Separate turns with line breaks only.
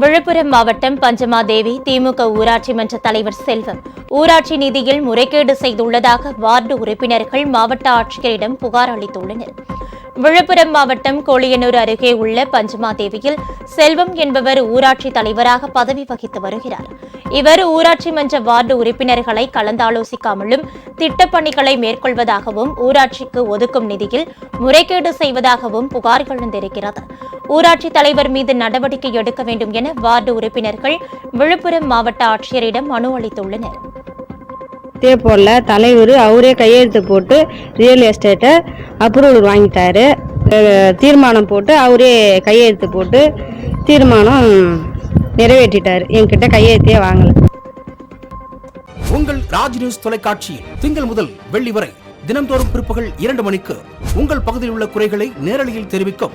விழுப்புரம் மாவட்டம் பஞ்சமாதேவி திமுக ஊராட்சி மன்ற தலைவர் செல்வம். ஊராட்சி நிதியில் முறைகேடு செய்துள்ளதாக வார்டு உறுப்பினர்கள் மாவட்ட ஆட்சியரிடம் புகார் அளித்துள்ளனர். விழுப்புரம் மாவட்டம் கோழியனூர் அருகே உள்ள பஞ்சமாதேவியில் செல்வம் என்பவர் ஊராட்சி தலைவராக பதவி வகித்து வருகிறார். இவர் ஊராட்சி மன்ற வார்டு உறுப்பினர்களை கலந்தாலோசிக்காமலும் திட்டப்பணிகளை மேற்கொள்வதாகவும் ஊராட்சிக்கு ஒதுக்கும் நிதியில் முறைகேடு செய்வதாகவும் புகார் எழுந்திருக்கிறது. ஊராட்சி தலைவர் மீது நடவடிக்கை எடுக்க வேண்டும் என வார்டு உறுப்பினர்கள் விழுப்புரம் மாவட்ட ஆட்சியரிடம் மனு அளித்துள்ளனர்.
இதே போல் தலைவர் அவரே கையெழுத்து போட்டு ரியல் எஸ்டேட்டை அப்ரூவல் வாங்கிட்டாரு. தீர்மானம் போட்டு அவரே கையெழுத்து போட்டு தீர்மானம் நிறைவேற்றிட்டார். என்கிட்ட கையெழுத்தையே வாங்கலை.
உங்கள் ராஜ் நியூஸ் தொலைக்காட்சியில் திங்கள் முதல் வெள்ளி வரை தினம்தோறும் பிற்பகல் இரண்டு மணிக்கு உங்கள் பகுதியில் உள்ள குறைகளை நேரலையில் தெரிவிக்கும்